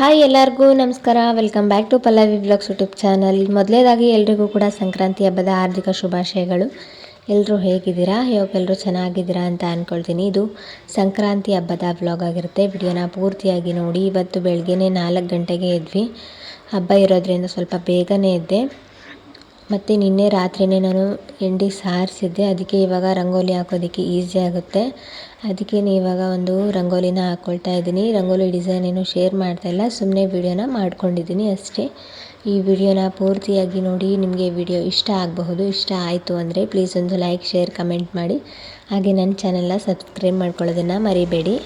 Hi ಎಲ್ಲರಿಗೂ ನಮಸ್ಕಾರ. Welcome back to Pallavi blogs YouTube channel ಮೊದಲೇದಾಗಿ ಎಲ್ರಿಗೂ ಕೂಡ ಸಂಕ್ರಾಂತಿ ಹಬ್ಬದ ಹಾರ್ದಿಕ ಶುಭಾಶಯಗಳು. ಎಲ್ಲರೂ ಹೇಗಿದ್ದೀರಾ? ಯಾವಾಗ ಎಲ್ಲರೂ ಚೆನ್ನಾಗಿದ್ದೀರಾ ಅಂತ ಅಂದ್ಕೊಳ್ತೀನಿ ಇದು ಸಂಕ್ರಾಂತಿ ಹಬ್ಬದ ವ್ಲಾಗ್ ಆಗಿರುತ್ತೆ. ವಿಡಿಯೋನ ಪೂರ್ತಿಯಾಗಿ ನೋಡಿ. ಇವತ್ತು ಬೆಳಗ್ಗೆನೇ ನಾಲ್ಕು ಗಂಟೆಗೆ ಎದ್ವಿ. ಹಬ್ಬ ಇರೋದ್ರಿಂದ ಸ್ವಲ್ಪ ಬೇಗನೆ ಎದ್ದೆ. ಮತ್ತು ನಿನ್ನೆ ರಾತ್ರಿಯೇ ನಾನು ಎಂಡಿ ಸಾರಿಸಿದ್ದೆ. ಅದಕ್ಕೆ ಇವಾಗ ರಂಗೋಲಿ ಹಾಕೋದಕ್ಕೆ ಈಸಿ ಆಗುತ್ತೆ. ಅದಕ್ಕೆ ಇವಾಗ ಒಂದು ರಂಗೋಲಿನ ಹಾಕ್ಕೊಳ್ತಾ ಇದ್ದೀನಿ. ರಂಗೋಲಿ ಡಿಸೈನ್ ಏನು ಶೇರ್ ಮಾಡ್ತಾಯಿಲ್ಲ ಸುಮ್ಮನೆ ವಿಡಿಯೋನ ಮಾಡ್ಕೊಂಡಿದ್ದೀನಿ ಅಷ್ಟೇ. ಈ ವಿಡಿಯೋನ ಪೂರ್ತಿಯಾಗಿ ನೋಡಿ ನಿಮಗೆ ವಿಡಿಯೋ ಇಷ್ಟ ಆಗಬಹುದು, ಇಷ್ಟ ಆಯಿತು ಅಂದರೆ ಪ್ಲೀಸ್ ಒಂದು ಲೈಕ್ ಶೇರ್ ಕಮೆಂಟ್ ಮಾಡಿ. ಹಾಗೆ ನನ್ನ ಚಾನೆಲ್ನ ಸಬ್ಸ್ಕ್ರೈಬ್ ಮಾಡ್ಕೊಳ್ಳೋದನ್ನು ಮರಿಬೇಡಿ.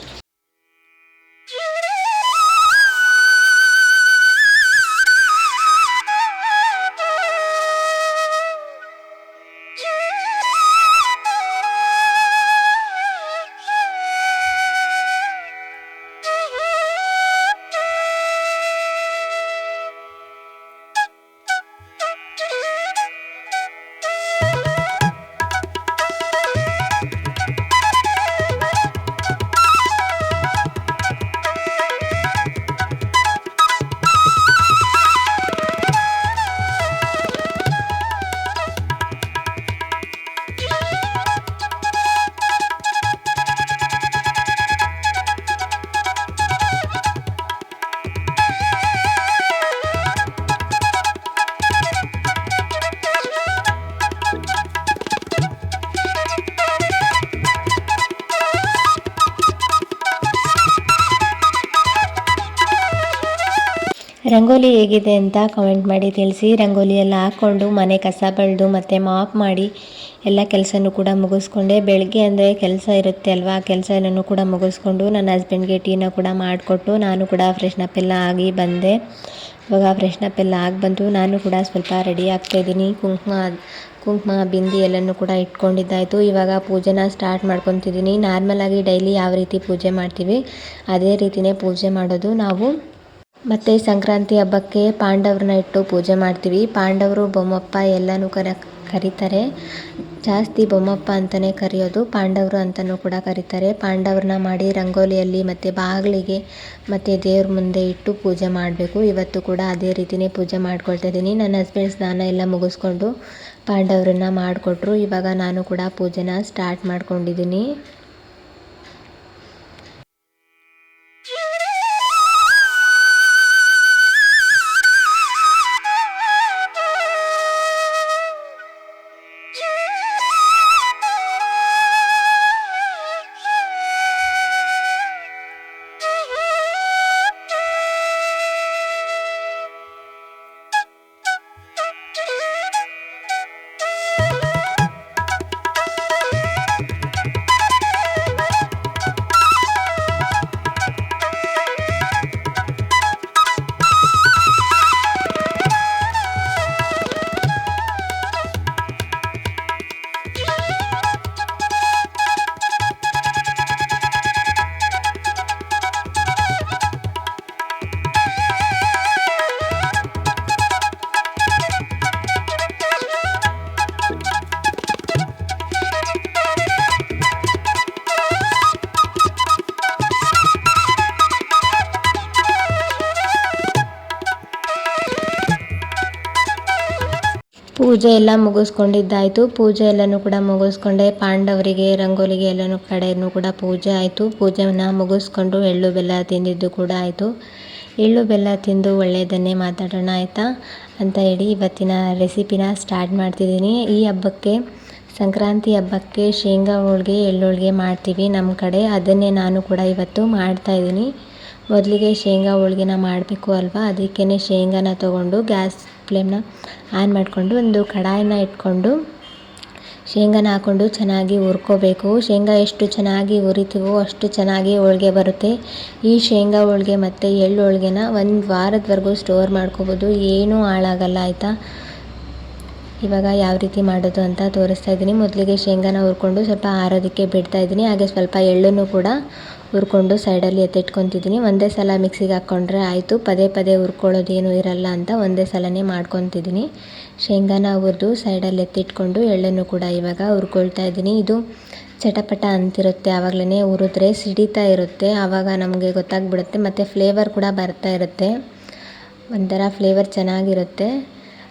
ರಂಗೋಲಿ ಹೇಗಿದೆ ಅಂತ ಕಮೆಂಟ್ ಮಾಡಿ ತಿಳಿಸಿ. ರಂಗೋಲಿ ಎಲ್ಲ ಹಾಕ್ಕೊಂಡು ಮನೆ ಕಸ ಬಳಿದು ಮತ್ತು ಮಾಪ್ ಮಾಡಿ ಎಲ್ಲ ಕೆಲಸನೂ ಕೂಡ ಮುಗಿಸ್ಕೊಂಡೆ. ಬೆಳಗ್ಗೆ ಅಂದರೆ ಕೆಲಸ ಇರುತ್ತೆ ಅಲ್ವಾ? ಕೆಲಸ ಎಲ್ಲನೂ ಕೂಡ ಮುಗಿಸ್ಕೊಂಡು ನನ್ನ ಹಸ್ಬೆಂಡ್ಗೆ ಟೀನ ಕೂಡ ಮಾಡಿಕೊಟ್ಟು ನಾನು ಕೂಡ ಫ್ರೆಶ್ನಪ್ ಎಲ್ಲ ಆಗಿ ಬಂದೆ. ಇವಾಗ ಫ್ರೆಶ್ನಪ್ ಎಲ್ಲ ಆಗಿ ಬಂತು ನಾನು ಕೂಡ ಸ್ವಲ್ಪ ರೆಡಿ ಆಗ್ತಾಯಿದ್ದೀನಿ ಕುಂಕುಮ ಕುಂಕುಮ, ಬಿಂದಿ ಎಲ್ಲನೂ ಕೂಡ ಇಟ್ಕೊಂಡಿದ್ದಾಯಿತು. ಇವಾಗ ಪೂಜೆನ ಸ್ಟಾರ್ಟ್ ಮಾಡ್ಕೊತಿದ್ದೀನಿ. ನಾರ್ಮಲಾಗಿ ಡೈಲಿ ಯಾವ ರೀತಿ ಪೂಜೆ ಮಾಡ್ತೀವಿ, ಅದೇ ರೀತಿಯೇ ಪೂಜೆ ಮಾಡೋದು ನಾವು. ಮತ್ತು ಸಂಕ್ರಾಂತಿ ಹಬ್ಬಕ್ಕೆ ಪಾಂಡವ್ರನ್ನ ಇಟ್ಟು ಪೂಜೆ ಮಾಡ್ತೀವಿ. ಪಾಂಡವರು ಬೊಮ್ಮಪ್ಪ ಎಲ್ಲನೂ ಕರ, ಕರೀತಾರೆ. ಜಾಸ್ತಿ ಬೊಮ್ಮಪ್ಪ ಅಂತಲೇ ಕರೆಯೋದು, ಪಾಂಡವರು ಅಂತಲೂ ಕೂಡ ಕರೀತಾರೆ. ಪಾಂಡವ್ರನ್ನ ಮಾಡಿ ರಂಗೋಲಿಯಲ್ಲಿ ಮತ್ತು ಬಾಗಿಲಿಗೆ ಮತ್ತು ದೇವ್ರ ಮುಂದೆ ಇಟ್ಟು ಪೂಜೆ ಮಾಡಬೇಕು. ಇವತ್ತು ಕೂಡ ಅದೇ ರೀತಿಯೇ ಪೂಜೆ ಮಾಡ್ಕೊಳ್ತಾ ಇದ್ದೀನಿ. ನನ್ನ ಹಸ್ಬೆಂಡ್ ಸ್ನಾನ ಎಲ್ಲ ಮುಗಿಸ್ಕೊಂಡು ಪಾಂಡವ್ರನ್ನ ಮಾಡಿಕೊಟ್ರು. ಇವಾಗ ನಾನು ಕೂಡ ಪೂಜೆನ ಸ್ಟಾರ್ಟ್ ಮಾಡ್ಕೊಂಡಿದ್ದೀನಿ. ಪೂಜೆ ಎಲ್ಲ ಮುಗಿಸ್ಕೊಂಡಿದ್ದಾಯಿತು. ಪೂಜೆ ಎಲ್ಲನೂ ಕೂಡ ಮುಗಿಸ್ಕೊಂಡೆ. ಪಾಂಡವರಿಗೆ, ರಂಗೋಲಿಗೆ ಎಲ್ಲನೂ ಕಡೆಯೂ ಕೂಡ ಪೂಜೆ ಆಯಿತು. ಪೂಜೆನ ಮುಗಿಸ್ಕೊಂಡು ಎಳ್ಳು ಬೆಲ್ಲ ತಿಂದಿದ್ದು ಕೂಡ ಆಯಿತು. ಎಳ್ಳು ಬೆಲ್ಲ ತಿಂದು ಒಳ್ಳೆಯದನ್ನೇ ಮಾತಾಡೋಣ ಆಯಿತಾ? ಅಂತ ಹೇಳಿ ಇವತ್ತಿನ ರೆಸಿಪಿನ ಸ್ಟಾರ್ಟ್ ಮಾಡ್ತಿದ್ದೀನಿ. ಈ ಹಬ್ಬಕ್ಕೆ, ಸಂಕ್ರಾಂತಿ ಹಬ್ಬಕ್ಕೆ ಶೇಂಗಾ ಹೋಳಿಗೆ, ಎಳ್ಳು ಮಾಡ್ತೀವಿ ನಮ್ಮ ಕಡೆ. ಅದನ್ನೇ ನಾನು ಕೂಡ ಇವತ್ತು ಮಾಡ್ತಾಯಿದ್ದೀನಿ ಮೊದಲಿಗೆ ಶೇಂಗಾ ಹೋಳಿಗೆನ ಮಾಡಬೇಕು ಅಲ್ವಾ? ಅದಕ್ಕೇ ಶೇಂಗಾನ ತೊಗೊಂಡು ಗ್ಯಾಸ್ ಫ್ಲೇಮ್ನ ಆನ್ ಮಾಡಿಕೊಂಡು ಒಂದು ಕಡಾಯನ್ನ ಇಟ್ಕೊಂಡು ಶೇಂಗಾನ ಹಾಕ್ಕೊಂಡು ಚೆನ್ನಾಗಿ ಹುರ್ಕೋಬೇಕು. ಶೇಂಗಾ ಎಷ್ಟು ಚೆನ್ನಾಗಿ ಹುರಿತೀವೋ ಅಷ್ಟು ಚೆನ್ನಾಗಿ ಹೋಳಿಗೆ ಬರುತ್ತೆ. ಈ ಶೇಂಗಾ ಹೋಳ್ಗೆ ಮತ್ತು ಎಳ್ಳು ಹೋಳ್ಗೆನ ಒಂದು ವಾರದವರೆಗೂ ಸ್ಟೋರ್ ಮಾಡ್ಕೋಬೋದು. ಏನೂ ಹಾಳಾಗಲ್ಲ, ಆಯಿತಾ? ಇವಾಗ ಯಾವ ರೀತಿ ಮಾಡೋದು ಅಂತ ತೋರಿಸ್ತಾ ಇದ್ದೀನಿ. ಮೊದಲಿಗೆ ಶೇಂಗಾನ ಹುರ್ಕೊಂಡು ಸ್ವಲ್ಪ ಆರೋದಕ್ಕೆ ಬಿಡ್ತಾ ಇದ್ದೀನಿ. ಹಾಗೆ ಸ್ವಲ್ಪ ಎಳ್ಳನ್ನು ಕೂಡ ಹುರ್ಕೊಂಡು ಸೈಡಲ್ಲಿ ಎತ್ತಿಟ್ಕೊತಿದ್ದೀನಿ. ಒಂದೇ ಸಲ ಮಿಕ್ಸಿಗೆ ಹಾಕ್ಕೊಂಡ್ರೆ ಆಯಿತು. ಪದೇ ಪದೇ ಹುರ್ಕೊಳ್ಳೋದೇನು ಇರಲ್ಲ ಅಂತ ಒಂದೇ ಸಲನೇ ಮಾಡ್ಕೊತಿದ್ದೀನಿ. ಶೇಂಗಾನ ಹುರಿದು ಸೈಡಲ್ಲಿ ಎತ್ತಿಟ್ಕೊಂಡು ಎಳ್ಳನ್ನು ಕೂಡ ಇವಾಗ ಹುರ್ಕೊಳ್ತಾ ಇದ್ದೀನಿ. ಇದು ಚಟಪಟ ಅಂತಿರುತ್ತೆ. ಆವಾಗಲೇ ಹುರಿದ್ರೆ ಸಿಡಿತಾ ಇರುತ್ತೆ. ಆವಾಗ ನಮಗೆ ಗೊತ್ತಾಗ್ಬಿಡುತ್ತೆ. ಮತ್ತು ಫ್ಲೇವರ್ ಕೂಡ ಬರ್ತಾ ಇರುತ್ತೆ. ಒಂಥರ ಫ್ಲೇವರ್ ಚೆನ್ನಾಗಿರುತ್ತೆ.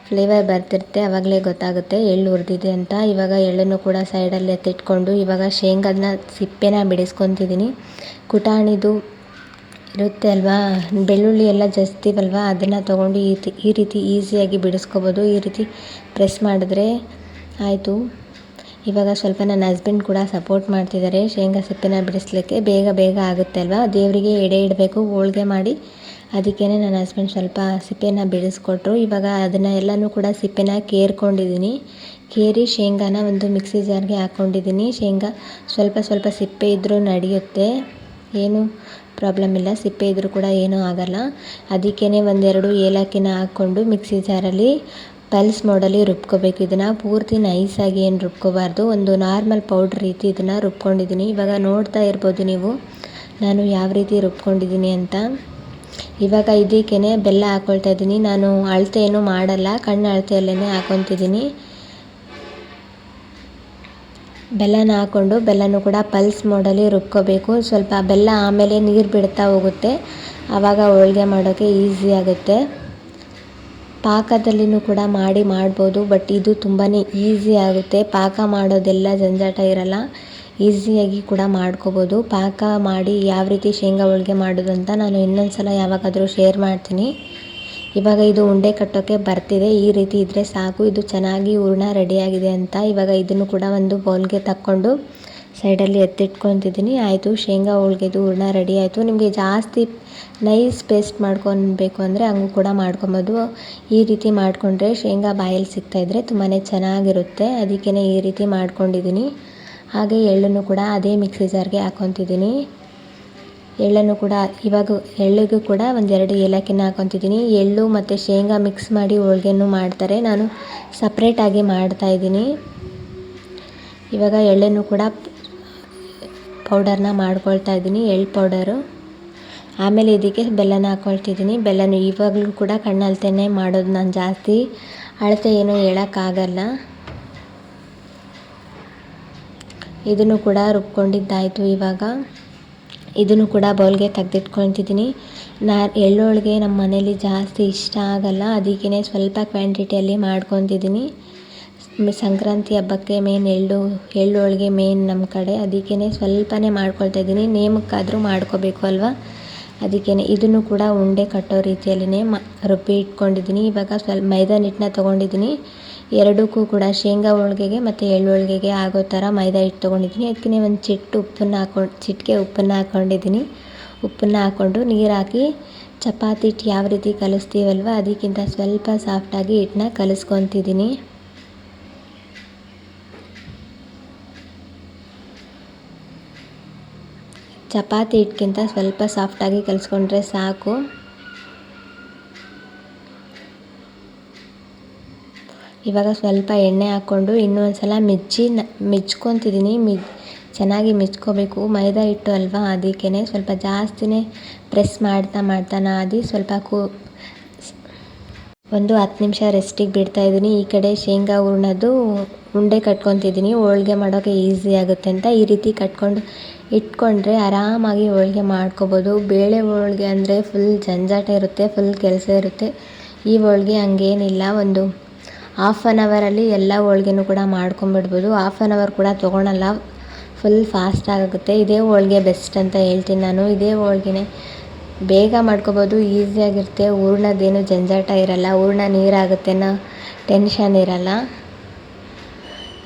ಫ್ಲೇವರ್ ಬರ್ತಿರುತ್ತೆ ಆವಾಗಲೇ ಗೊತ್ತಾಗುತ್ತೆ ಎಳ್ಳು ಹುರಿದಿದೆ ಅಂತ. ಇವಾಗ ಎಳ್ಳನ್ನು ಕೂಡ ಸೈಡಲ್ಲಿ ಎತ್ತಿಟ್ಕೊಂಡು ಇವಾಗ ಶೇಂಗಾದನ್ನ ಸಿಪ್ಪೆನ ಬಿಡಿಸ್ಕೊತಿದ್ದೀನಿ. ಕುಟಾಣಿದು ಇರುತ್ತೆ ಅಲ್ವಾ? ಬೆಳ್ಳುಳ್ಳಿ ಎಲ್ಲ ಜಾಸ್ತಿವಲ್ವ ಅದನ್ನು ತೊಗೊಂಡು ಈ ಈ ರೀತಿ ಈಸಿಯಾಗಿ ಬಿಡಿಸ್ಕೋಬೋದು. ಈ ರೀತಿ ಪ್ರೆಸ್ ಮಾಡಿದ್ರೆ ಆಯಿತು. ಇವಾಗ ಸ್ವಲ್ಪ ನನ್ನ ಹಸ್ಬೆಂಡ್ ಕೂಡ ಸಪೋರ್ಟ್ ಮಾಡ್ತಿದ್ದಾರೆ. ಶೇಂಗಾ ಸಿಪ್ಪೆನ ಬಿಡಿಸ್ಲಿಕ್ಕೆ ಬೇಗ ಬೇಗ ಆಗುತ್ತೆ ಅಲ್ವಾ? ದೇವರಿಗೆ ಎಡೆ ಇಡಬೇಕು, ಹೋಳ್ಗೆ ಮಾಡಿ. ಅದಕ್ಕೇ ನನ್ನ ಹಸ್ಬೆಂಡ್ ಸ್ವಲ್ಪ ಸಿಪ್ಪೆನ ಬಿಡಿಸ್ಕೊಟ್ರು. ಇವಾಗ ಅದನ್ನು ಎಲ್ಲನೂ ಕೂಡ ಸಿಪ್ಪೆನ ಕೇರ್ಕೊಂಡಿದ್ದೀನಿ. ಕೇರಿ ಶೇಂಗಾನ ಒಂದು ಮಿಕ್ಸಿ ಜಾರ್ಗೆ ಹಾಕ್ಕೊಂಡಿದ್ದೀನಿ ಶೇಂಗಾ ಸ್ವಲ್ಪ ಸ್ವಲ್ಪ ಸಿಪ್ಪೆ ಇದ್ದರೂ ನಡೆಯುತ್ತೆ. ಏನು ಪ್ರಾಬ್ಲಮ್ ಇಲ್ಲ. ಸಿಪ್ಪೆ ಇದ್ದರೂ ಕೂಡ ಏನೂ ಆಗೋಲ್ಲ. ಅದಕ್ಕೇ ಒಂದೆರಡು ಏಲಕ್ಕಿನ ಹಾಕ್ಕೊಂಡು ಮಿಕ್ಸಿ ಜಾರಲ್ಲಿ ಪಲ್ಸ್ ಮೋಡಲ್ಲಿ ರುಬ್ಕೋಬೇಕು. ಇದನ್ನು ಪೂರ್ತಿ ನೈಸಾಗಿ ಏನು ರುಬ್ಕೋಬಾರ್ದು. ಒಂದು ನಾರ್ಮಲ್ ಪೌಡ್ರ್ ರೀತಿ ಇದನ್ನು ರುಬ್ಕೊಂಡಿದ್ದೀನಿ. ಇವಾಗ ನೋಡ್ತಾ ಇರ್ಬೋದು ನೀವು. ನಾನು ಯಾವ ರೀತಿ ರುಬ್ಕೊಂಡಿದ್ದೀನಿ ಅಂತ. ಇವಾಗ ಇದಕ್ಕೇ ಬೆಲ್ಲ ಹಾಕ್ಕೊಳ್ತಾ ಇದ್ದೀನಿ. ನಾನು ಅಳತೆ ಏನು ಮಾಡಲ್ಲ. ಕಣ್ಣು ಅಳತೆಯಲ್ಲೇ ಹಾಕೊತಿದ್ದೀನಿ. ಬೆಲ್ಲನ ಹಾಕ್ಕೊಂಡು ಬೆಲ್ಲನೂ ಕೂಡ ಪಲ್ಸ್ ಮೋಡಲ್ಲಿ ರುಬ್ಕೋಬೇಕು. ಸ್ವಲ್ಪ ಬೆಲ್ಲ ಆಮೇಲೆ ನೀರು ಬಿಡ್ತಾ ಹೋಗುತ್ತೆ. ಆವಾಗ ಹೋಳಿಗೆ ಮಾಡೋಕ್ಕೆ ಈಸಿ ಆಗುತ್ತೆ. ಪಾಕದಲ್ಲಿನೂ ಕೂಡ ಮಾಡಿ ಮಾಡ್ಬೋದು, ಬಟ್ ಇದು ತುಂಬಾ ಈಸಿ ಆಗುತ್ತೆ. ಪಾಕ ಮಾಡೋದೆಲ್ಲ ಜಂಜಾಟ ಇರಲ್ಲ. ಈಸಿಯಾಗಿ ಕೂಡ ಮಾಡ್ಕೋಬೋದು. ಪಾಕ ಮಾಡಿ ಯಾವ ರೀತಿ ಶೇಂಗಾ ಹೋಳ್ಗೆ ಮಾಡೋದು ಅಂತ ನಾನು ಇನ್ನೊಂದು ಸಲ ಯಾವಾಗಾದರೂ ಶೇರ್ ಮಾಡ್ತೀನಿ. ಇವಾಗ ಇದು ಉಂಡೆ ಕಟ್ಟೋಕ್ಕೆ ಬರ್ತಿದೆ. ಈ ರೀತಿ ಇದ್ದರೆ ಸಾಕು. ಇದು ಚೆನ್ನಾಗಿ ಹೂರ್ಣ ರೆಡಿಯಾಗಿದೆ ಅಂತ ಇವಾಗ ಇದನ್ನು ಕೂಡ ಒಂದು ಬೌಲ್ಗೆ ತಕ್ಕೊಂಡು ಸೈಡಲ್ಲಿ ಎತ್ತಿಟ್ಕೊತಿದ್ದೀನಿ ಆಯಿತು, ಶೇಂಗಾ ಹೋಳ್ಗೆದು ಹೂರ್ಣ ರೆಡಿ ಆಯಿತು. ನಿಮಗೆ ಜಾಸ್ತಿ ನೈಸ್ ಪೇಸ್ಟ್ ಮಾಡ್ಕೊಬೇಕು ಅಂದರೆ ಹಂಗೂ ಕೂಡ ಮಾಡ್ಕೊಬೋದು. ಈ ರೀತಿ ಮಾಡಿಕೊಂಡ್ರೆ ಶೇಂಗಾ ಬಾಯಲ್ಲಿ ಸಿಗ್ತಾಯಿದ್ರೆ ತುಂಬಾ ಚೆನ್ನಾಗಿರುತ್ತೆ. ಅದಕ್ಕೇ ಈ ರೀತಿ ಮಾಡ್ಕೊಂಡಿದ್ದೀನಿ. ಹಾಗೆ ಎಳ್ಳನ್ನು ಕೂಡ ಅದೇ ಮಿಕ್ಸಿ ಜಾರ್ಗೆ ಹಾಕೊತಿದ್ದೀನಿ. ಎಳ್ಳನ್ನು ಕೂಡ ಇವಾಗ ಎಳ್ಳಿಗೂ ಕೂಡ ಒಂದೆರಡು ಏಲಕ್ಕಿನ ಹಾಕೊತಿದ್ದೀನಿ. ಎಳ್ಳು ಮತ್ತು ಶೇಂಗಾ ಮಿಕ್ಸ್ ಮಾಡಿ ಹೋಳ್ಗೆನೂ ಮಾಡ್ತಾರೆ. ನಾನು ಸಪ್ರೇಟಾಗಿ ಮಾಡ್ತಾಯಿದ್ದೀನಿ ಇವಾಗ ಎಳ್ಳನ್ನು ಕೂಡ ಪೌಡರ್ನ ಮಾಡ್ಕೊಳ್ತಾ ಇದ್ದೀನಿ. ಎಳ್ಳು ಪೌಡರು ಆಮೇಲೆ ಇದಕ್ಕೆ ಬೆಲ್ಲನ ಹಾಕೊಳ್ತಿದ್ದೀನಿ. ಬೆಲ್ಲನೂ ಇವಾಗಲೂ ಕೂಡ ಕಣ್ಣಲ್ತೆನೆ ಮಾಡೋದು ನಾನು ಜಾಸ್ತಿ. ಅಳತೆ ಏನೂ ಹೇಳೋಕ್ಕಾಗಲ್ಲ. ಇದನ್ನು ಕೂಡ ರುಬ್ಕೊಂಡಿದ್ದಾಯಿತು ಇವಾಗ. ಇದನ್ನು ಕೂಡ ಬೌಲ್ಗೆ ತೆಗ್ದಿಟ್ಕೊತಿದ್ದೀನಿ ನಾ ಎಳ್ಳೋಳಿಗೆ ನಮ್ಮ ಮನೇಲಿ ಜಾಸ್ತಿ ಇಷ್ಟ ಆಗಲ್ಲ. ಅದಕ್ಕೇ ಸ್ವಲ್ಪ ಕ್ವಾಂಟಿಟಿಯಲ್ಲಿ ಮಾಡ್ಕೊತಿದ್ದೀನಿ. ಸಂಕ್ರಾಂತಿ ಹಬ್ಬಕ್ಕೆ ಮೇನ್ ಎಳ್ಳು ಎಳ್ಳು ಹೋಳ್ಗೆ ಮೇನ್ ನಮ್ಮ ಕಡೆ. ಅದಕ್ಕೇ ಸ್ವಲ್ಪನೇ ಮಾಡ್ಕೊಳ್ತಾ ಇದ್ದೀನಿ ನೇಮಕ್ಕಾದರೂ ಮಾಡ್ಕೋಬೇಕು ಅಲ್ವಾ? ಅದಕ್ಕೇ ಇದನ್ನು ಕೂಡ ಉಂಡೆ ಕಟ್ಟೋ ರೀತಿಯಲ್ಲಿನೇ ಮ, ರುಬ್ಬಿ ಇಟ್ಕೊಂಡಿದ್ದೀನಿ. ಇವಾಗ ಸ್ವಲ್ಪ ಮೈದಾ ಹಿಟ್ಟನ್ನ ತೊಗೊಂಡಿದ್ದೀನಿ. ಎರಡಕ್ಕೂ ಕೂಡ ಶೇಂಗಾ ಹೋಳಿಗೆಗೆ ಮತ್ತು ಎಳ್ಳು ಹೋಳಿಗೆಗೆ ಆಗೋ ಥರ ಮೈದಾ ಹಿಟ್ಟು ತೊಗೊಂಡಿದ್ದೀನಿ. ಅದಕ್ಕೆ ಒಂದು ಚಿಟ್ಟು ಉಪ್ಪನ್ನು ಹಾಕೊಂಡು, ಚಿಟಿಕೆ ಉಪ್ಪನ್ನು ಹಾಕ್ಕೊಂಡಿದ್ದೀನಿ ಉಪ್ಪನ್ನು ಹಾಕ್ಕೊಂಡು ನೀರು ಹಾಕಿ ಚಪಾತಿ ಹಿಟ್ಟು ಯಾವ ರೀತಿ ಕಲಿಸ್ತೀವಲ್ವ ಅದಕ್ಕಿಂತ ಸ್ವಲ್ಪ ಸಾಫ್ಟಾಗಿ ಹಿಟ್ಟನ್ನ ಕಲಿಸ್ಕೊತಿದ್ದೀನಿ. ಚಪಾತಿ ಹಿಟ್ಗಿಂತ ಸ್ವಲ್ಪ ಸಾಫ್ಟಾಗಿ ಕಲಿಸ್ಕೊಂಡ್ರೆ ಸಾಕು. ಇವಾಗ ಸ್ವಲ್ಪ ಎಣ್ಣೆ ಹಾಕ್ಕೊಂಡು ಇನ್ನೊಂದು ಸಲ ಮಿಜ್ಜಿ ಮಿಜ್ಕೊತಿದ್ದೀನಿ ಮಿ ಚೆನ್ನಾಗಿ ಮಿಜ್ಕೋಬೇಕು ಮೈದಾ ಹಿಟ್ಟು ಅಲ್ವಾ? ಅದಕ್ಕೇ ಸ್ವಲ್ಪ ಜಾಸ್ತಿನೇ ಪ್ರೆಸ್ ಮಾಡ್ತಾ ಮಾಡ್ತಾ ನಾದಿ ಸ್ವಲ್ಪ ಕು ಒಂದು ಹತ್ತು ನಿಮಿಷ ರೆಸ್ಟಿಗೆ ಬಿಡ್ತಾಯಿದ್ದೀನಿ ಈ ಕಡೆ ಶೇಂಗಾ ಹೂರ್ಣದ್ದು ಉಂಡೆ ಕಟ್ಕೊತಿದ್ದೀನಿ ಹೋಳ್ಗೆ ಮಾಡೋಕ್ಕೆ ಈಸಿ ಆಗುತ್ತೆ ಅಂತ ಈ ರೀತಿ ಕಟ್ಕೊಂಡು ಇಟ್ಕೊಂಡ್ರೆ ಆರಾಮಾಗಿ ಹೋಳ್ಗೆ ಮಾಡ್ಕೋಬೋದು. ಬೇಳೆ ಹೋಳ್ಗೆ ಅಂದರೆ ಫುಲ್ ಜಂಜಾಟ ಇರುತ್ತೆ, ಫುಲ್ ಕೆಲಸ ಇರುತ್ತೆ. ಈ ಹೋಳ್ಗೆ ಹಂಗೇನಿಲ್ಲ. ಒಂದು ಹಾಫ್ ಆನ್ ಅವರಲ್ಲಿ ಎಲ್ಲ ಹೋಳ್ಗೆನೂ ಕೂಡ ಮಾಡ್ಕೊಂಬಿಡ್ಬೋದು ಹಾಫ್ ಆನ್ ಅವರ್ ಕೂಡ ತೊಗೊಳಲ್ಲ. ಫುಲ್ ಫಾಸ್ಟ್ ಆಗುತ್ತೆ. ಇದೇ ಹೋಳ್ಗೆ ಬೆಸ್ಟ್ ಅಂತ ಹೇಳ್ತೀನಿ ನಾನು. ಇದೇ ಹೋಳ್ಗೆನೇ ಬೇಗ ಮಾಡ್ಕೊಬೋದು ಈಸಿಯಾಗಿರುತ್ತೆ ಹೂರ್ಣದ್ದೇನು ಜಂಜಾಟ ಇರಲ್ಲ. ಹೂರ್ಣ ನೀರಾಗುತ್ತೆ ಅನ್ನೋ ಟೆನ್ಷನ್ ಇರಲ್ಲ.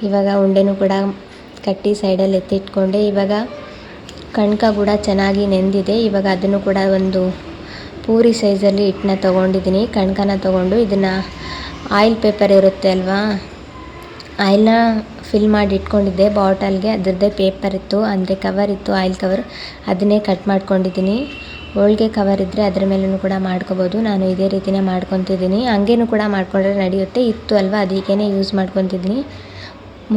ಇವಾಗ ಉಂಡೆನೂ ಕೂಡ ಕಟ್ಟಿ ಸೈಡಲ್ಲಿ ಎತ್ತಿಟ್ಕೊಂಡೆ. ಇವಾಗ ಕಣ್ಕ ಕೂಡ ಚೆನ್ನಾಗಿ ನೆಂದಿದೆ. ಇವಾಗ ಅದನ್ನು ಕೂಡ ಒಂದು ಪೂರಿ ಸೈಜಲ್ಲಿ ಹಿಟ್ಟನ್ನ ತೊಗೊಂಡಿದ್ದೀನಿ. ಕಣ್ಕನ ತೊಗೊಂಡು ಇದನ್ನು ಆಯಿಲ್ ಪೇಪರ್ ಇರುತ್ತೆ ಅಲ್ವಾ? ಆಯಿಲ್ನ ಫಿಲ್ ಮಾಡಿ ಇಟ್ಕೊಂಡಿದ್ದೆ ಬಾಟಲ್ಗೆ. ಅದರದ್ದೇ ಪೇಪರ್ ಇತ್ತು, ಅಂದರೆ ಕವರ್ ಇತ್ತು, ಆಯಿಲ್ ಕವರ್. ಅದನ್ನೇ ಕಟ್ ಮಾಡ್ಕೊಂಡಿದ್ದೀನಿ. ಹೋಳಿಗೆ ಕವರ್ ಇದ್ದರೆ ಅದ್ರ ಮೇಲೂ ಕೂಡ ಮಾಡ್ಕೋಬೋದು. ನಾನು ಇದೇ ರೀತಿಯೇ ಮಾಡ್ಕೊತಿದ್ದೀನಿ. ಹಂಗೇನು ಕೂಡ ಮಾಡ್ಕೊಂಡ್ರೆ ನಡೆಯುತ್ತೆ. ಇತ್ತು ಅಲ್ವಾ ಅದಕ್ಕೇ ಯೂಸ್ ಮಾಡ್ಕೊತಿದ್ದೀನಿ.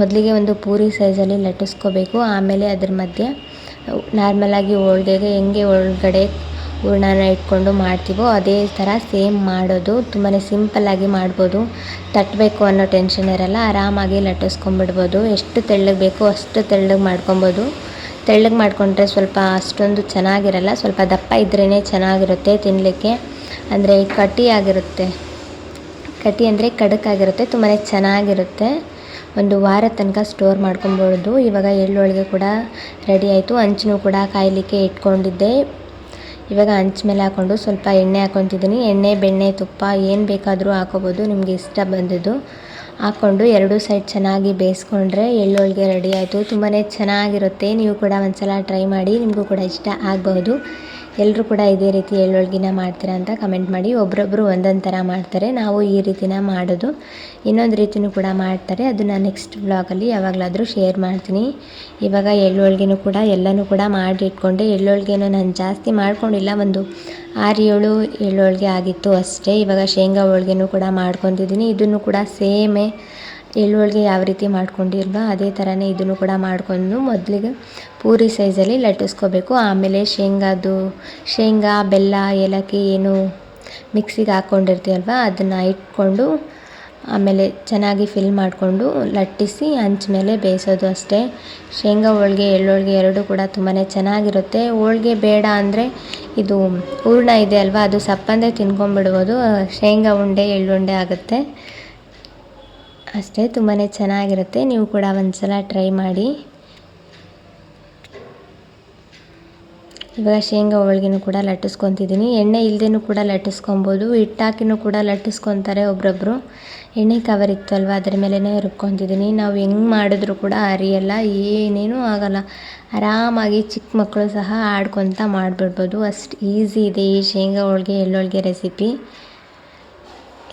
ಮೊದಲಿಗೆ ಒಂದು ಪೂರಿ ಸೈಜಲ್ಲಿ ಲಟ್ಟಿಸ್ಕೋಬೇಕು. ಆಮೇಲೆ ಅದ್ರ ಮಧ್ಯೆ ನಾರ್ಮಲಾಗಿ ಹೋಳ್ಗೆಗೆ ಹೆಂಗೆ ಒಳಗಡೆ ಹೂರ್ಣನ ಇಟ್ಕೊಂಡು ಮಾಡ್ತೀವೋ ಅದೇ ಥರ ಸೇಮ್ ಮಾಡೋದು. ತುಂಬಾ ಸಿಂಪಲ್ಲಾಗಿ ಮಾಡ್ಬೋದು. ತಟ್ಟಬೇಕು ಅನ್ನೋ ಟೆನ್ಷನ್ ಇರಲ್ಲ. ಆರಾಮಾಗಿ ಲಟ್ಟಿಸ್ಕೊಂಬಿಡ್ಬೋದು ಎಷ್ಟು ತೆಳ್ಳಗೆ ಬೇಕೋ ಅಷ್ಟು ತೆಳ್ಳಗೆ ಮಾಡ್ಕೊಬೋದು. ತೆಳ್ಳಗೆ ಮಾಡಿಕೊಂಡ್ರೆ ಸ್ವಲ್ಪ ಅಷ್ಟೊಂದು ಚೆನ್ನಾಗಿರಲ್ಲ. ಸ್ವಲ್ಪ ದಪ್ಪ ಇದ್ರೇ ಚೆನ್ನಾಗಿರುತ್ತೆ ತಿನ್ನಲಿಕ್ಕೆ ಅಂದರೆ ಕಟ್ಟಿಯಾಗಿರುತ್ತೆ ಆಗಿರುತ್ತೆ. ಕಟಿ ಅಂದರೆ ಕಡಕಾಗಿರುತ್ತೆ ತುಂಬಾ ಚೆನ್ನಾಗಿರುತ್ತೆ. ಒಂದು ವಾರ ತನಕ ಸ್ಟೋರ್ ಮಾಡ್ಕೊಬೋದು. ಇವಾಗ ಎಳ್ಳೊಳಗೆ ಕೂಡ ರೆಡಿ ಆಯಿತು. ಅಂಚನೂ ಕೂಡ ಕಾಯಲಿಕ್ಕೆ ಇಟ್ಕೊಂಡಿದ್ದೆ. ಇವಾಗ ಹಂಚ್ ಮೇಲೆ ಹಾಕ್ಕೊಂಡು ಸ್ವಲ್ಪ ಎಣ್ಣೆ ಹಾಕ್ಕೊತಿದ್ದೀನಿ ಎಣ್ಣೆ, ಬೆಣ್ಣೆ, ತುಪ್ಪ ಏನು ಬೇಕಾದರೂ ಹಾಕೋಬೋದು. ನಿಮಗೆ ಇಷ್ಟ ಬಂದಿದ್ದು. ಹಾಕ್ಕೊಂಡು ಎರಡು ಸೈಡ್ ಚೆನ್ನಾಗಿ ಬೇಯಿಸ್ಕೊಂಡ್ರೆ ಎಳ್ಳೊಳಗೆ ರೆಡಿ ಆಯಿತು. ತುಂಬಾ ಚೆನ್ನಾಗಿರುತ್ತೆ. ನೀವು ಕೂಡ ಒಂದ್ಸಲ ಟ್ರೈ ಮಾಡಿ. ನಿಮಗೂ ಕೂಡ ಇಷ್ಟ ಆಗಬಹುದು ಎಲ್ಲರೂ ಕೂಡ ಇದೇ ರೀತಿ ಎಳ್ಳೊಳ್ಗಿನ ಮಾಡ್ತೀರಾ ಅಂತ ಕಮೆಂಟ್ ಮಾಡಿ. ಒಬ್ಬರೊಬ್ಬರು ಒಂದೊಂದು ಥರ ಮಾಡ್ತಾರೆ. ನಾವು ಈ ರೀತಿನ ಮಾಡೋದು. ಇನ್ನೊಂದು ರೀತಿಯೂ ಕೂಡ ಮಾಡ್ತಾರೆ. ಅದನ್ನು ನೆಕ್ಸ್ಟ್ ಬ್ಲಾಗಲ್ಲಿ ಯಾವಾಗಲಾದರೂ ಶೇರ್ ಮಾಡ್ತೀನಿ. ಇವಾಗ ಎಳ್ಳೊಳ್ಗೆನೂ ಕೂಡ ಎಲ್ಲನೂ ಕೂಡ ಮಾಡಿ ಇಟ್ಕೊಂಡೆ ಎಳ್ಳೊಳ್ಗೆನೂ ನಾನು ಜಾಸ್ತಿ ಮಾಡ್ಕೊಂಡಿಲ್ಲ. ಒಂದು ಆರು ಏಳು ಎಳ್ಳೊಳ್ಗೆ ಆಗಿತ್ತು ಅಷ್ಟೇ. ಇವಾಗ ಶೇಂಗಾ ಹೋಳ್ಗೆನೂ ಕೂಡ ಮಾಡ್ಕೊತಿದ್ದೀನಿ ಇದನ್ನು ಕೂಡ ಸೇಮೇ ಎಳ್ಳು ಯಾವ ರೀತಿ ಮಾಡ್ಕೊಂಡಿಲ್ವಾ ಅದೇ ಥರನೇ ಇದನ್ನು ಕೂಡ ಮಾಡ್ಕೊಂಡು ಮೊದಲಿಗೆ ಪೂರಿ ಸೈಜಲ್ಲಿ ಲಟ್ಟಿಸ್ಕೋಬೇಕು. ಆಮೇಲೆ ಶೇಂಗಾದು ಶೇಂಗಾ, ಬೆಲ್ಲ, ಏಲಕ್ಕಿ ಏನು ಮಿಕ್ಸಿಗೆ ಹಾಕ್ಕೊಂಡಿರ್ತೀವಲ್ವ ಅದನ್ನು ಇಟ್ಕೊಂಡು ಆಮೇಲೆ ಚೆನ್ನಾಗಿ ಫಿಲ್ ಮಾಡಿಕೊಂಡು ಲಟ್ಟಿಸಿ ಹಂಚ ಮೇಲೆ ಬೇಯಿಸೋದು ಅಷ್ಟೇ. ಶೇಂಗಾ, ಹೋಳ್ಗೆ ಎಳ್ಳೋಳಿಗೆ ಎರಡೂ ಕೂಡ ತುಂಬಾ ಚೆನ್ನಾಗಿರುತ್ತೆ. ಹೋಳಿಗೆ ಬೇಡ ಅಂದರೆ ಇದು ಹೂರ್ಣ ಇದೆ ಅಲ್ವಾ ಅದು ಸಪ್ಪಂದೇ ತಿನ್ಕೊಂಡ್ಬಿಡ್ಬೋದು. ಶೇಂಗಾ ಉಂಡೆ, ಎಳ್ಳುಂಡೆ ಆಗುತ್ತೆ. ಅಷ್ಟೇ ತುಂಬಾ ಚೆನ್ನಾಗಿರುತ್ತೆ. ನೀವು ಕೂಡ ಒಂದು ಸಲ ಟ್ರೈ ಮಾಡಿ. ಇವಾಗ ಶೇಂಗಾ ಹೋಳ್ಗೆನೂ ಕೂಡ ಲಟ್ಟಿಸ್ಕೊತಿದ್ದೀನಿ. ಎಣ್ಣೆ ಇಲ್ಲದೇನೂ ಕೂಡ ಲಟ್ಟಿಸ್ಕೊಬೋದು. ಹಿಟ್ಟಾಕಿನೂ ಕೂಡ ಲಟ್ಟಿಸ್ಕೊತಾರೆ ಒಬ್ರೊಬ್ಬರು ಎಣ್ಣೆ ಕವರ್ ಇತ್ತು ಅಲ್ವಾ ಅದ್ರ ಮೇಲೇ ರುಬ್ಕೊತಿದ್ದೀನಿ. ನಾವು ಹೆಂಗೆ ಮಾಡಿದ್ರು ಕೂಡ ಅರಿಯಲ್ಲ. ಏನೇನೂ ಆಗೋಲ್ಲ. ಆರಾಮಾಗಿ ಚಿಕ್ಕ ಮಕ್ಕಳು ಸಹ ಆಡ್ಕೊತ ಮಾಡಿಬಿಡ್ಬೋದು. ಅಷ್ಟು ಈಸಿ ಇದೆ ಈ ಶೇಂಗಾ ಹೋಳಿಗೆ ಎಳ್ಳೋಳ್ಗೆ ರೆಸಿಪಿ.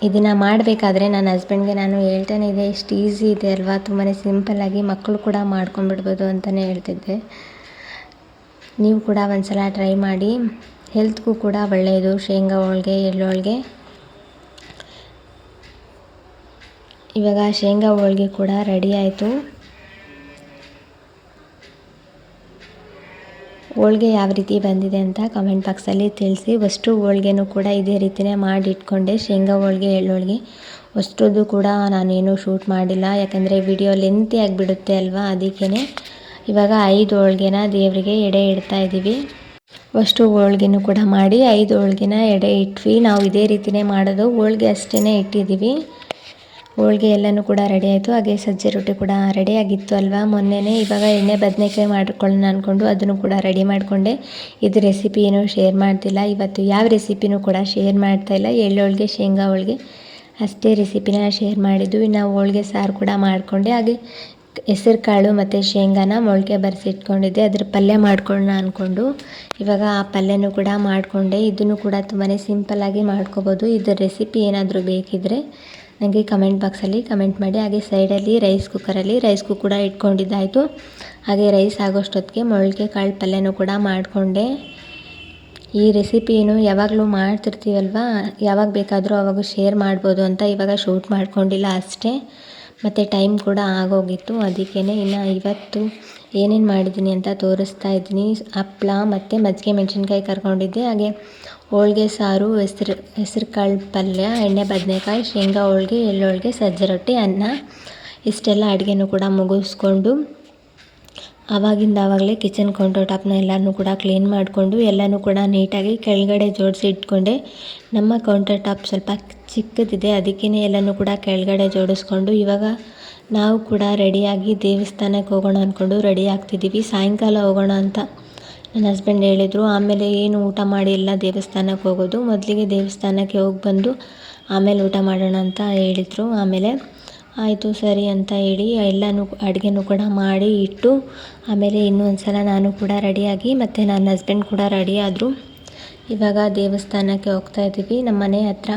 ಇದನ್ನು ಮಾಡಬೇಕಾದ್ರೆ ನನ್ನ ಹಸ್ಬೆಂಡ್ಗೆ ನಾನು ಹೇಳ್ತಾನೆ, ಇದೆ, ಇಷ್ಟು ಈಸಿ ಇದೆ ಅಲ್ವಾ? ತುಂಬಾ ಸಿಂಪಲ್ಲಾಗಿ ಮಕ್ಕಳು ಕೂಡ ಮಾಡ್ಕೊಂಡ್ಬಿಡ್ಬೋದು ಅಂತಲೇ ಹೇಳ್ತಿದ್ದೆ. ನೀವು ಕೂಡ ಒಂದು ಸಲ ಟ್ರೈ ಮಾಡಿ. ಹೆಲ್ತ್ಗೂ ಕೂಡ ಒಳ್ಳೆಯದು ಶೇಂಗಾ ಹೋಳ್ಗೆ ಎಳ್ಳೋಳಿಗೆ ಇವಾಗ ಶೇಂಗಾ ಹೋಳಿಗೆ ಕೂಡ ರೆಡಿ ಆಯಿತು. ಹೋಳ್ಗೆ ಯಾವ ರೀತಿ ಬಂದಿದೆ ಅಂತ ಕಮೆಂಟ್ ಬಾಕ್ಸಲ್ಲಿ ತಿಳಿಸಿ. ಅಷ್ಟು ಹೋಳ್ಗೆನೂ ಕೂಡ ಇದೇ ರೀತಿಯೇ ಮಾಡಿ ಇಟ್ಕೊಂಡೆ ಶೇಂಗಾ ಹೋಳ್ಗೆ ಹೋಳಿಗೆ. ಅಷ್ಟರದ್ದು ಕೂಡ ನಾನೇನು ಶೂಟ್ ಮಾಡಿಲ್ಲ. ಯಾಕಂದರೆ ವಿಡಿಯೋ ಲೆಂತಿ ಆಗಿಬಿಡುತ್ತೆ ಅಲ್ವಾ? ಅದಕ್ಕೇ ಇವಾಗ ಐದು ಹೋಳಿಗೆನ ದೇವರಿಗೆ ಎಡೆ ಇಡ್ತಾ ಇದ್ದೀವಿ. ಅಷ್ಟು ಹೋಳ್ಗೆನೂ ಕೂಡ ಮಾಡಿ ಐದು ಹೋಳಿಗೆನ ಎಡೆ ಇಟ್ವಿ. ನಾವು ಇದೇ ರೀತಿಯೇ ಮಾಡೋದು. ಹೋಳಿಗೆ ಅಷ್ಟೇ ಇಟ್ಟಿದ್ದೀವಿ. ಹೋಳ್ಗೆ ಎಲ್ಲನೂ ಕೂಡ ರೆಡಿ ಆಯಿತು. ಹಾಗೆ ಸಜ್ಜೆ ರೊಟ್ಟಿ ಕೂಡ ರೆಡಿ ಆಗಿತ್ತು ಅಲ್ವಾ? ಮೊನ್ನೆನೇ ಇವಾಗ ಎಣ್ಣೆ ಬದನೆಕಾಯಿ ಮಾಡ್ಕೊಳ್ಳೋಣ ಅಂದ್ಕೊಂಡು ಅದನ್ನು ಕೂಡ ರೆಡಿ ಮಾಡಿಕೊಂಡೆ. ಇದು ರೆಸಿಪಿ ಏನೂ ಶೇರ್ ಮಾಡ್ತಿಲ್ಲ. ಇವತ್ತು ಯಾವ ರೆಸಿಪಿನೂ ಕೂಡ ಶೇರ್ ಮಾಡ್ತಾಯಿಲ್ಲ ಹೋಳಿಗೆ, ಶೇಂಗಾ ಹೋಳಿಗೆ. ಅಷ್ಟೇ ರೆಸಿಪಿನ ಶೇರ್ ಮಾಡಿದ್ದು. ಇನ್ನು ಹೋಳಿಗೆ ಸಾರು ಕೂಡ ಮಾಡಿಕೊಂಡೆ. ಹಾಗೆ ಹೆಸರು ಕಾಳು ಮತ್ತು ಶೇಂಗಾನ ಮೊಳಕೆ ಬರೆಸಿಟ್ಕೊಂಡಿದ್ದೆ ಅದ್ರ ಪಲ್ಯ ಮಾಡ್ಕೊಳ್ಳೋಣ ಅಂದ್ಕೊಂಡು ಇವಾಗ ಆ ಪಲ್ಯನೂ ಕೂಡ ಮಾಡಿಕೊಂಡೆ. ಇದನ್ನು ಕೂಡ ತುಂಬಾ ಸಿಂಪಲ್ಲಾಗಿ ಮಾಡ್ಕೋಬೋದು. ಇದ್ರ ರೆಸಿಪಿ ಏನಾದರೂ ಬೇಕಿದ್ದರೆ ನನಗೆ ಕಮೆಂಟ್ ಬಾಕ್ಸಲ್ಲಿ ಕಮೆಂಟ್ ಮಾಡಿ, ಹಾಗೆ ಸೈಡಲ್ಲಿ ರೈಸ್ ಕುಕ್ಕರಲ್ಲಿ ರೈಸ್ ಕೂಡ ಇಟ್ಕೊಂಡಿದ್ದಾಯಿತು. ಹಾಗೆ ರೈಸ್ ಆಗೋಷ್ಟೊತ್ತಿಗೆ ಮೊಳಕೆ ಕಾಳು ಪಲ್ಯನೂ ಕೂಡ ಮಾಡಿಕೊಂಡೆ. ಈ ರೆಸಿಪಿಯನ್ನು ಯಾವಾಗಲೂ ಮಾಡ್ತಿರ್ತೀವಲ್ವ? ಯಾವಾಗ ಬೇಕಾದರೂ ಅವಾಗ ಶೇರ್ ಮಾಡ್ಬೋದು ಅಂತ ಇವಾಗ ಶೂಟ್ ಮಾಡ್ಕೊಂಡಿಲ್ಲ ಅಷ್ಟೇ. ಮತ್ತು ಟೈಮ್ ಕೂಡ ಆಗೋಗಿತ್ತು. ಅದಕ್ಕೇ ಇನ್ನು ಇವತ್ತು ಏನೇನು ಮಾಡಿದ್ದೀನಿ ಅಂತ ತೋರಿಸ್ತಾ ಇದ್ದೀನಿ. ಹಪ್ಪಳ ಮತ್ತು ಮಜ್ಜಿಗೆ ಮೆಣಸಿನ್ಕಾಯಿ ಕರ್ಕೊಂಡಿದ್ದೆ. ಹಾಗೆ ಹೋಳ್ಗೆ, ಸಾರು, ಹೆಸ್ರು ಕಾಳು ಪಲ್ಯ, ಎಣ್ಣೆ, ಬದನೆಕಾಯಿ, ಶೇಂಗಾ ಹೋಳ್ಗೆ ಹೋಳಿಗೆ ಸಜ್ಜೆ ರೊಟ್ಟಿ, ಅನ್ನ. ಇಷ್ಟೆಲ್ಲ ಅಡುಗೆನೂ ಕೂಡ ಮುಗಿಸ್ಕೊಂಡು ಆವಾಗಿಂದ ಆವಾಗಲೇ ಕಿಚನ್ ಕೌಂಟರ್ ಟಾಪ್ನ ಎಲ್ಲನೂ ಕೂಡ ಕ್ಲೀನ್ ಮಾಡಿಕೊಂಡು ಎಲ್ಲನೂ ಕೂಡ ನೀಟಾಗಿ ಕೆಳಗಡೆ ಜೋಡಿಸಿ ಇಟ್ಕೊಂಡೆ. ನಮ್ಮ ಕೌಂಟರ್ ಟಾಪ್ ಸ್ವಲ್ಪ ಚಿಕ್ಕದಿದೆ ಅದಕ್ಕೇ ಎಲ್ಲನೂ ಕೂಡ ಕೆಳಗಡೆ ಜೋಡಿಸ್ಕೊಂಡು ಇವಾಗ ನಾವು ಕೂಡ ರೆಡಿಯಾಗಿ ದೇವಸ್ಥಾನಕ್ಕೆ ಹೋಗೋಣ ಅಂದ್ಕೊಂಡು ರೆಡಿ ಆಗ್ತಿದ್ದೀವಿ. ಸಾಯಂಕಾಲ ಹೋಗೋಣ ಅಂತ ನನ್ನ ಹಸ್ಬೆಂಡ್ ಹೇಳಿದರು, ಆಮೇಲೆ ಏನು ಊಟ ಮಾಡಿ ಎಲ್ಲ ದೇವಸ್ಥಾನಕ್ಕೆ ಹೋಗೋದು? ಮೊದಲಿಗೆ ದೇವಸ್ಥಾನಕ್ಕೆ ಹೋಗಿ ಬಂದು, ಆಮೇಲೆ ಊಟ ಮಾಡೋಣ ಅಂತ ಹೇಳಿದರು. ಆಮೇಲೆ, ಆಯಿತು ಸರಿ ಅಂತ ಹೇಳಿ ಎಲ್ಲನೂ ಅಡುಗೆನೂ ಕೂಡ ಮಾಡಿ ಇಟ್ಟು, ಆಮೇಲೆ ಇನ್ನೊಂದು ಸಲ ನಾನು ಕೂಡ ರೆಡಿಯಾಗಿ ಮತ್ತು ನನ್ನ ಹಸ್ಬೆಂಡ್ ಕೂಡ ರೆಡಿ ಆದರು. ಇವಾಗ ದೇವಸ್ಥಾನಕ್ಕೆ ಹೋಗ್ತಾ ಇದ್ದೀವಿ. ನಮ್ಮ ಮನೆ ಹತ್ರ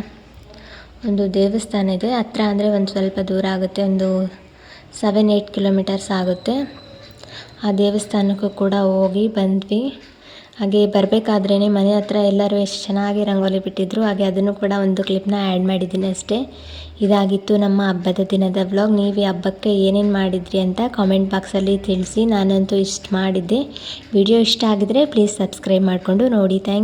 ಒಂದು ದೇವಸ್ಥಾನ ಇದೆ. ಹತ್ರ ಅಂದರೆ ಒಂದು ಸ್ವಲ್ಪ ದೂರ ಆಗುತ್ತೆ. ಒಂದು ಸೆವೆನ್ ಏಯ್ಟ್ ಕಿಲೋಮೀಟರ್ಸ್ ಆಗುತ್ತೆ. ಆ ದೇವಸ್ಥಾನಕ್ಕೂ ಕೂಡ ಹೋಗಿ ಬಂದ್ವಿ. ಹಾಗೆ ಬರಬೇಕಾದ್ರೇ ಮನೆ ಹತ್ರ ಎಲ್ಲರೂ ಎಷ್ಟು ಚೆನ್ನಾಗಿ ರಂಗೋಲಿ ಬಿಟ್ಟಿದ್ರು, ಹಾಗೆ ಅದನ್ನು ಕೂಡ ಒಂದು ಕ್ಲಿಪ್ನ ಆ್ಯಡ್ ಮಾಡಿದ್ದೀನಿ ಅಷ್ಟೇ. ಇದಾಗಿತ್ತು ನಮ್ಮ ಹಬ್ಬದ ದಿನದ ವ್ಲಾಗ್. ನೀವು ಹಬ್ಬಕ್ಕೆ ಏನೇನು ಮಾಡಿದ್ರಿ ಅಂತ ಕಾಮೆಂಟ್ ಬಾಕ್ಸಲ್ಲಿ ತಿಳಿಸಿ. ನಾನಂತೂ ಇಷ್ಟು ಮಾಡಿದ್ದೆ. ವಿಡಿಯೋ ಇಷ್ಟ ಆಗಿದ್ರೆ ಪ್ಲೀಸ್ ಸಬ್ಸ್ಕ್ರೈಬ್ ಮಾಡಿಕೊಂಡು ನೋಡಿ. ಥ್ಯಾಂಕ್